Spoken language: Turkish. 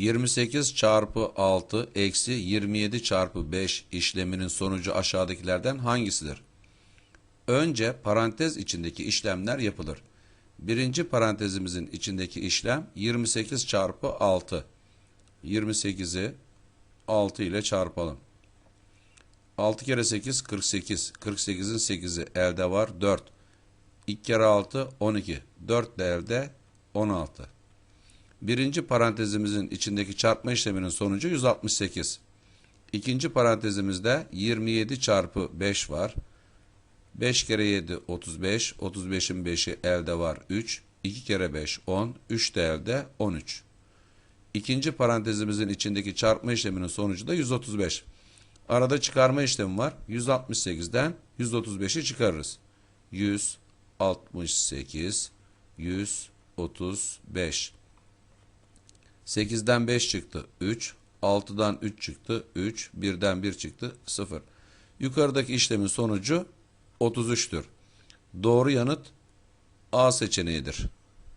28 çarpı 6 eksi 27 çarpı 5 işleminin sonucu aşağıdakilerden hangisidir? Önce parantez içindeki işlemler yapılır. Birinci parantezimizin içindeki işlem 28 çarpı 6. 28'i 6 ile çarpalım. 6 kere 8 48. 48'in 8'i elde var 4. 2 kere 6 12. 4 de elde 16. Birinci parantezimizin içindeki çarpma işleminin sonucu 168. İkinci parantezimizde 27 çarpı 5 var. 5 kere 7 35. 35'in 5'i elde var 3. 2 kere 5 10. 3 de elde 13. İkinci parantezimizin içindeki çarpma işleminin sonucu da 135. Arada çıkarma işlemi var. 168'den 135'i çıkarırız. 168 135 8'den 5 çıktı 3. 6'dan 3 çıktı 3. 1'den 1 çıktı 0. Yukarıdaki işlemin sonucu 33'tür. Doğru yanıt A seçeneğidir.